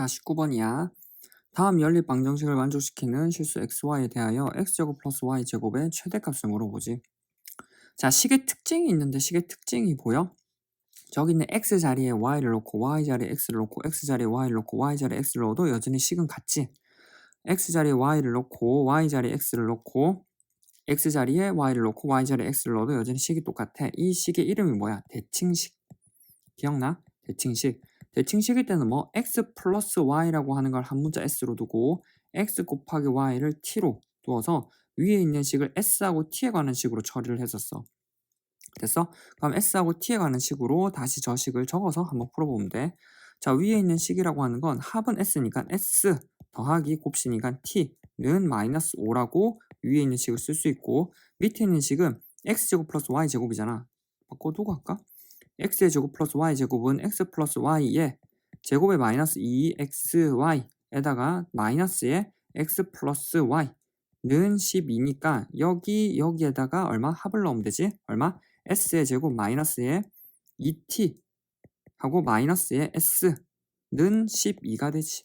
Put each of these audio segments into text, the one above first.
자, 19번이야. 다음 연립 방정식을 만족시키는 실수 xy에 대하여 x제곱 플러스 y제곱의 최대값을 물어보지. 자, 식의 특징이 있는데 식의 특징이 보여? 저기 있는 x 자리에 y를 놓고 y 자리에 x를 놓고 x 자리에 y를 놓고 y 자리에 x를 넣어도 여전히 식은 같지. x 자리에 y를 놓고 y 자리에 x를 놓고 x 자리에 y를 놓고 y 자리에 x를 넣어도 여전히 식이 똑같아. 이 식의 이름이 뭐야? 대칭식. 기억나? 대칭식. 대칭 식일 때는 뭐 x 플러스 y라고 하는 걸 한 문자 s로 두고 x 곱하기 y를 t로 두어서 위에 있는 식을 s하고 t에 관한 식으로 처리를 했었어. 됐어? 그럼 s하고 t에 관한 식으로 다시 저 식을 적어서 한번 풀어보면 돼. 자 위에 있는 식이라고 하는 건 합은 s니까 s 더하기 곱시니까 t는 마이너스 5라고 위에 있는 식을 쓸 수 있고 밑에 있는 식은 x제곱 플러스 y제곱이잖아. 바꿔두고 할까? X의 제곱 플러스 y 제곱은 x 플러스 y의 제곱의 마이너스 2xy에다가 마이너스의 x 플러스 y는 12니까 여기 여기에다가 얼마 합을 넣으면 되지? 얼마? s의 제곱 마이너스의 2t 하고 마이너스의 s는 12가 되지.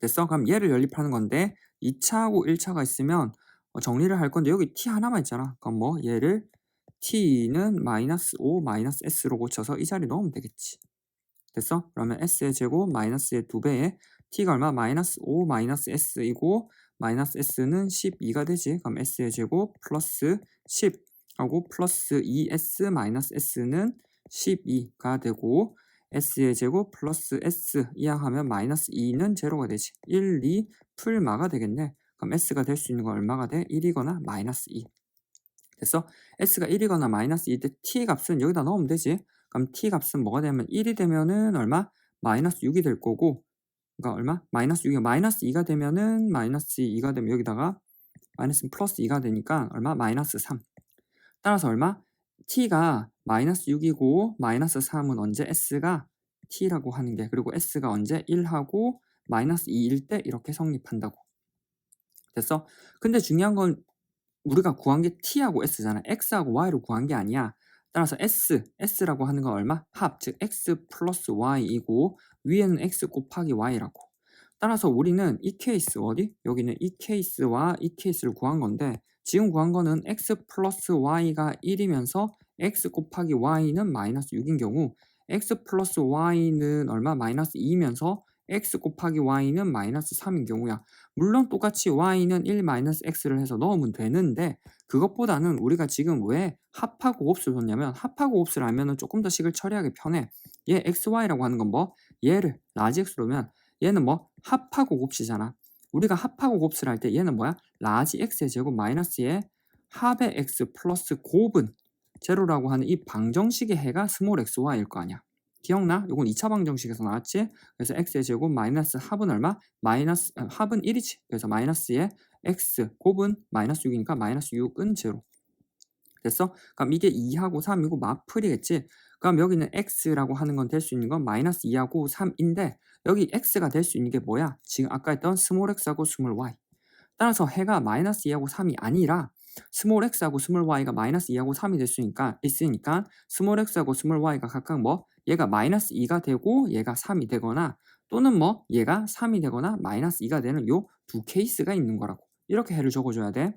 됐어? 그럼 얘를 연립하는 건데 2차하고 1차가 있으면 어, 정리를 할 건데 여기 t 하나만 있잖아. 그럼 뭐 얘를 t는 마이너스 5 마이너스 s로 고쳐서 이 자리 넣으면 되겠지. 됐어? 그러면 s의 제곱 마이너스의 2배에 t가 얼마? 마이너스 5 마이너스 s이고 마이너스 s는 12가 되지. 그럼 s의 제곱 플러스 10 하고 플러스 2s 마이너스 s는 12가 되고 s의 제곱 플러스 s 이항하면 마이너스 2는 제로가 되지. 1, 2 풀마가 되겠네. 그럼 s가 될 수 있는 건 얼마가 돼? 1이거나 마이너스 2. 됐어? s가 1이거나 마이너스 2때 t 값은 여기다 넣으면 되지. 그럼 t 값은 뭐가 되면 1이 되면은 얼마? 마이너스 6이 될 거고 그러니까 얼마? 마이너스 6이 마이너스 2가 되면은 마이너스 2가 되면 여기다가 마이너스 플러스 2가 되니까 얼마? 마이너스 3 따라서 얼마? t가 마이너스 6이고 마이너스 3은 언제 s가 t라고 하는 게 그리고 s가 언제 1하고 마이너스 2일 때 이렇게 성립한다고 됐어? 근데 중요한 건 우리가 구한 게 t하고 s잖아. x하고 y로 구한 게 아니야. 따라서 s, s라고 하는 건 얼마? 합, 즉 x 플러스 y이고 위에는 x 곱하기 y라고. 따라서 우리는 이 케이스 어디? 여기는 이 케이스와 이 케이스를 구한 건데 지금 구한 거는 x 플러스 y가 1이면서 x 곱하기 y는 마이너스 6인 경우 x 플러스 y는 얼마? 마이너스 2이면서 x 곱하기 y는 마이너스 3인 경우야. 물론 똑같이 y는 1 마이너스 x를 해서 넣으면 되는데 그것보다는 우리가 지금 왜 합하고 곱수를 줬냐면 합하고 곱수를 하면 조금 더 식을 처리하기 편해. 얘 xy라고 하는 건 뭐? 얘를 라지 x로 면 얘는 뭐? 합하고 곱시잖아. 우리가 합하고 곱수를 할 때 얘는 뭐야? 라지 x의 제곱 마이너스의 합의 x 플러스 곱은 제로라고 하는 이 방정식의 해가 스몰 xy일 거 아니야. 기억나? 이건 2차 방정식에서 나왔지? 그래서 x의 제곱 마이너스 합은 얼마? 마이너스 아, 합은 1이지. 그래서 마이너스의 x 곱은 마이너스 6이니까 마이너스 6은 제로. 됐어? 그럼 이게 2하고 3이고 마플이겠지? 그럼 여기는 x라고 하는 건 될 수 있는 건 마이너스 2하고 3인데 여기 x가 될 수 있는 게 뭐야? 지금 아까 했던 스몰 x하고 스몰 y. 따라서 해가 마이너스 2하고 3이 아니라 스몰 x하고 스몰 y가 마이너스 2하고 3이 될 수 있으니까, 있으니까 스몰 x하고 스몰 y가 각각 뭐 얘가 마이너스 2가 되고 얘가 3이 되거나 또는 뭐 얘가 3이 되거나 마이너스 2가 되는 요 두 케이스가 있는 거라고 이렇게 해를 적어줘야 돼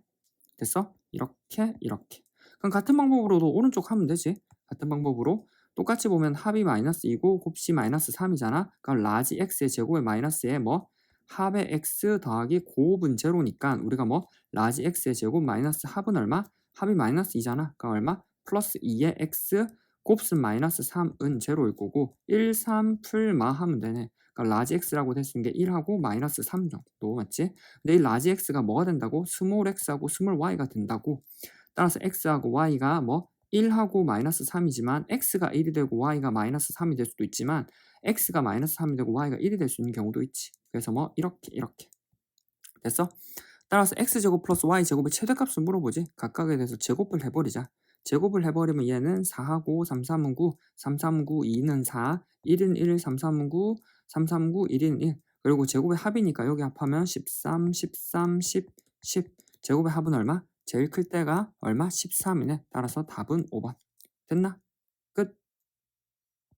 됐어? 이렇게 이렇게 그럼 같은 방법으로도 오른쪽 하면 되지 같은 방법으로 똑같이 보면 합이 마이너스 2고 곱시 마이너스 3이잖아 그럼 라지 x의 제곱의 마이너스에 뭐 합의 x 더하기 곱은 제로니까 우리가 뭐 라지 x의 제곱 마이너스 합은 얼마? 합이 마이너스 2잖아 그럼 얼마? 플러스 2의 x 곱은 마이너스 3은 제로일 거고 1, 3 풀마 하면 되네. 그러니까 라지 x라고 있는 게 1하고 마이너스 3 정도 맞지? 근데 이 라지 x가 뭐가 된다고? 스몰 x하고 스몰 y가 된다고. 따라서 x하고 y가 뭐 1하고 마이너스 3이지만 x가 1이 되고 y가 마이너스 3이 될 수도 있지만 x가 마이너스 3이 되고 y가 1이 될 수 있는 경우도 있지. 그래서 뭐 이렇게 이렇게 됐어? 따라서 x제곱 플러스 y제곱의 최대값을 물어보지. 각각에 대해서 제곱을 해버리자. 제곱을 해버리면 얘는 4하고 3, 3은 9, 3, 3, 9, 2는 4, 1은 1, 3, 3은 9, 3, 3, 9, 1은 1. 그리고 제곱의 합이니까 여기 합하면 13, 13, 10, 10. 제곱의 합은 얼마? 제일 클 때가 얼마? 13이네. 따라서 답은 5번. 됐나?